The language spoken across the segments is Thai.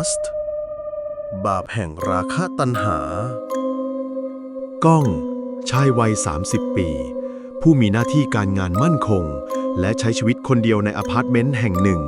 Lust บาปแห่งราคะตัณหา ก้อง ชายวัย 30 ปี ผู้มีหน้าที่การงานมั่นคง และใช้ชีวิตคนเดียวในอพาร์ตเมนต์แห่งหนึ่ง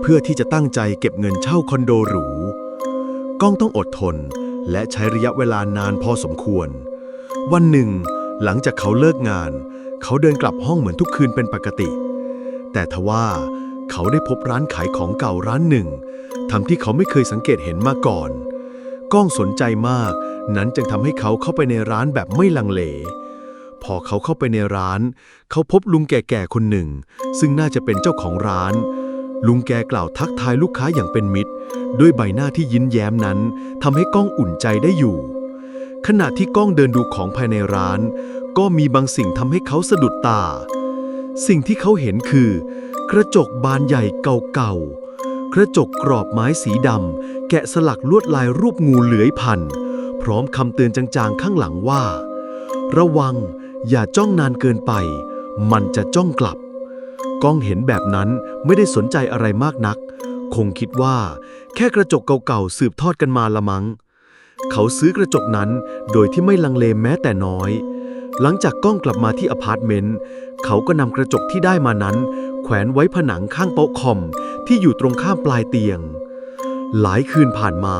เพื่อที่จะตั้งใจเก็บเงินเช่าคอนโดหรู ก้องต้องอดทน และใช้ระยะเวลานานพอสมควร วันหนึ่ง หลังจากเขาเลิกงาน เขาเดินกลับห้องเหมือนทุกคืนเป็นปกติ แต่ทว่าเขาได้พบร้านขายของเก่าร้านหนึ่ง ทำที่เขาไม่เคยสังเกตเห็นมาก่อน ก้องสนใจมาก นั้นจึงทำให้เขาเข้าไปในร้านแบบไม่ลังเล พอเขาเข้าไปในร้าน เขาพบลุงแก่ๆคนหนึ่ง ซึ่งน่าจะเป็นเจ้าของร้าน ลุงแกกล่าวทักทายลูกค้าอย่างเป็นมิตร ด้วยใบหน้าที่ยิ้มแย้มนั้นทำให้ก้องอุ่นใจได้อยู่ ขณะที่ก้องเดินดูของภายในร้าน ก็มีบางสิ่งทำให้เขาสะดุดตา สิ่งที่เขาเห็นคือ กระจกบานใหญ่เก่าๆ กระจกกรอบไม้สีดำแกะสลักลวดลายรูปงูเลื้อยพัน พร้อมคำเตือนจางๆข้างหลังว่า ระวังอย่าจ้องนานเกินไป มันจะจ้องกลับ ก้องเห็นแบบนั้นไม่ได้สนใจอะไรมากนัก คงคิดว่า แค่กระจกเก่าๆสืบทอดกันมาละมัง้ง เขาซื้อกระจกนั้นโดยที่ไม่ลังเลแม้แต่น้อย หลังจากก้องกลับมาที่อพาร์ตเมนต์เขาก็นำกระจกที่ได้มานั้น ขวนไว้ผนังข้างโต๊ะคอมที่อยู่ตรงข้ามปลายเตียง หลายคืนผ่านมา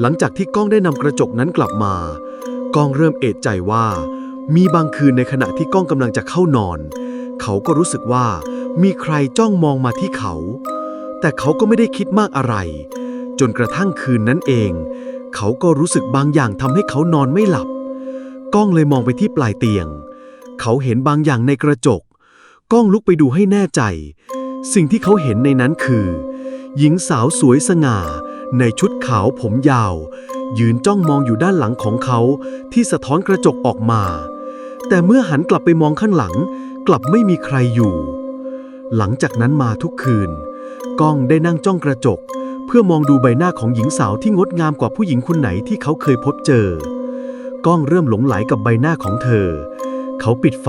หลังจากที่ก้องได้นำกระจกนั้นกลับมา ก้องเริ่มเอะใจว่า มีบางคืนในขณะที่ก้องกำลังจะเข้านอน เขาก็รู้สึกว่ามีใครจ้องมองมาที่เขา แต่เขาก็ไม่ได้คิดมากอะไร จนกระทั่งคืนนั้นเอง เขาก็รู้สึกบางอย่างทำให้เขานอนไม่หลับ ก้องเลยมองไปที่ปลายเตียง เขาเห็นบางอย่างในกระจก ก้องลุกไปดูให้แน่ใจ สิ่งที่เขาเห็นในนั้นคือ หญิงสาวสวยสง่า ในชุดขาวผมยาว ยืนจ้องมองอยู่ด้านหลังของเขาที่สะท้อนกระจกออกมา แต่เมื่อหันกลับไปมองข้างหลัง กลับไม่มีใครอยู่ หลังจากนั้นมาทุกคืน ก้องได้นั่งจ้องกระจก เพื่อมองดูใบหน้าของหญิงสาวที่งดงามกว่าผู้หญิงคนไหนที่เขาเคยพบเจอ ก้องเริ่มหลงไหลกับใบหน้าของเธอ เขาปิดไฟ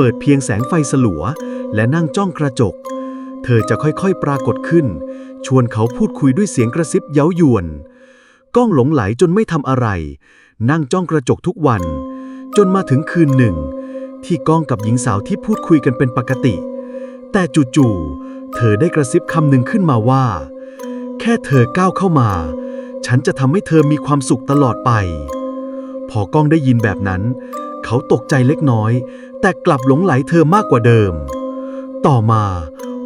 เปิดเพียงแสงไฟสลัว และนั่งจ้องกระจก เธอจะค่อยๆปรากฏขึ้น ชวนเขาพูดคุยด้วยเสียงกระซิบเย้ายวน ก้องหลงไหลจนไม่ทำอะไร นั่งจ้องกระจกทุกวัน จนมาถึงคืนหนึ่ง ที่ก้องกับหญิงสาวที่พูดคุยกันเป็นปกติ แต่จู่ๆเธอได้กระซิบคำหนึ่งขึ้นมาว่า แค่เธอก้าวเข้ามา ฉันจะทำให้เธอมีความสุขตลอดไป พอก้องได้ยินแบบนั้น เขาตกใจเล็กน้อย แต่กลับหลงไหลเธอมากกว่าเดิม ต่อมา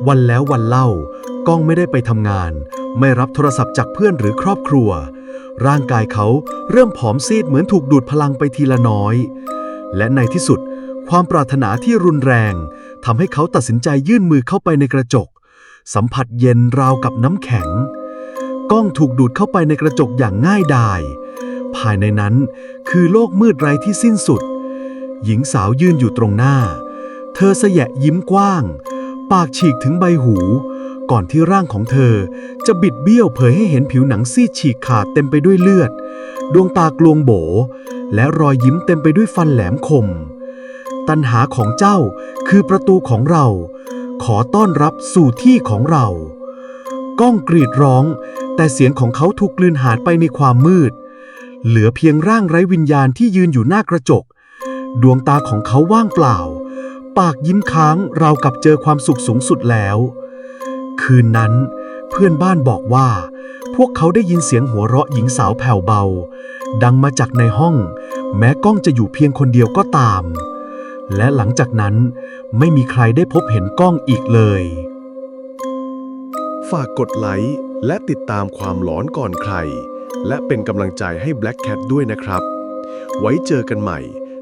วันแล้ววันเล่า ก้องไม่ได้ไปทำงาน ไม่รับโทรศัพท์จากเพื่อนหรือครอบครัว ร่างกายเขาเริ่มผอมซีดเหมือนถูกดูดพลังไปทีละน้อย และในที่สุด ความปรารถนาที่รุนแรงทำให้เขาตัดสินใจยื่นมือเข้าไปในกระจก สัมผัสเย็นราวกับน้ำแข็ง ก้องถูกดูดเข้าไปในกระจกอย่างง่ายดาย ภายในนั้นคือโลกมืดไร้ที่สิ้นสุด หญิงสาวยืนอยู่ตรงหน้า เธอสยะยิ้มกว้าง ปากฉีกถึงใบหู ก่อนที่ร่างของเธอจะบิดเบี้ยวเผยให้เห็นผิวหนังซีดฉีกขาดเต็มไปด้วยเลือด ดวงตากลวงโบ และรอยยิ้มเต็มไปด้วยฟันแหลมคม ตัณหาของเจ้าคือประตูของเรา ขอต้อนรับสู่ที่ของเรา ก้องกรีดร้อง แต่เสียงของเขาถูกกลืนหายไปในความมืด เหลือเพียงร่างไร้วิญญาณที่ยืนอยู่หน้ากระจก ดวงตาของเขาว่างเปล่า ปากยิ้มค้างราวกับเจอความสุขสูงสุดแล้ว คืนนั้น เพื่อนบ้านบอกว่า พวกเขาได้ยินเสียงหัวเราะหญิงสาวแผ่วเบา ดังมาจากในห้อง แม้ก้องจะอยู่เพียงคนเดียวก็ตาม และหลังจากนั้นไม่มีใครได้พบเห็นก้องอีกเลย ฝากกดไลค์และติดตามความหลอนก่อนใคร และเป็นกำลังใจให้ Black Cat ด้วยนะครับ ไว้เจอกันใหม่